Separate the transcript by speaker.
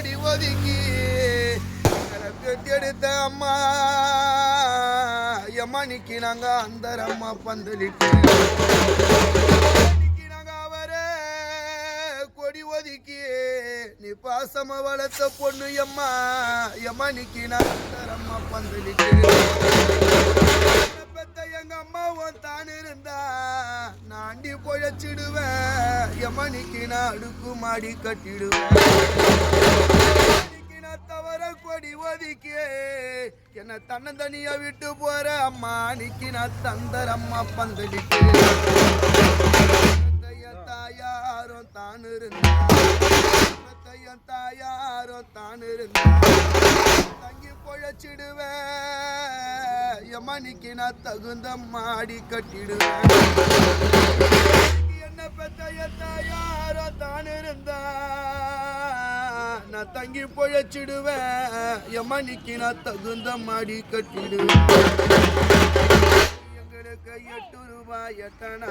Speaker 1: கொடி ஒதுக்கி. எங்களை அம்மா எம்மணிக்கு நாங்க அந்தரம்மா பந்தலிட்டு. இன்னைக்கு நாங்க கொடி ஒதுக்கி. நீ பாசம வளர்த்த பொண்ணு எம்மா எம்மணிக்கு நான் அந்தரம்மா பந்தலிட்டு. பெத்த எங்க அம்மாவும் தான் இருந்தா நான் அண்டி பொழைச்சிடுவேன். எமனிக்கு நான் அடுக்கு மாடி கட்டிடுவேன். தவற கொடி ஒதுக்கே. என்ன தன்னந்தனியா விட்டு போற அம்மா அன்னைக்கு நான் தந்தர் அம்மா பந்தடிக்கே என் தாயாரும் தான் இருந்தா என் தாயாரும் தான் இருந்தா தங்கி பொழைச்சிடுவேன். எமனிக்கு நான் தகுந்த மாடி கட்டிடுவேன். தான் நான் தங்கி பொழைச்சிடுவேன். எமனிக்கு நான் தகுந்த மாடி கட்டிடுவேன். எங்களுக்கு எட்டு ரூபாய் எட்டனா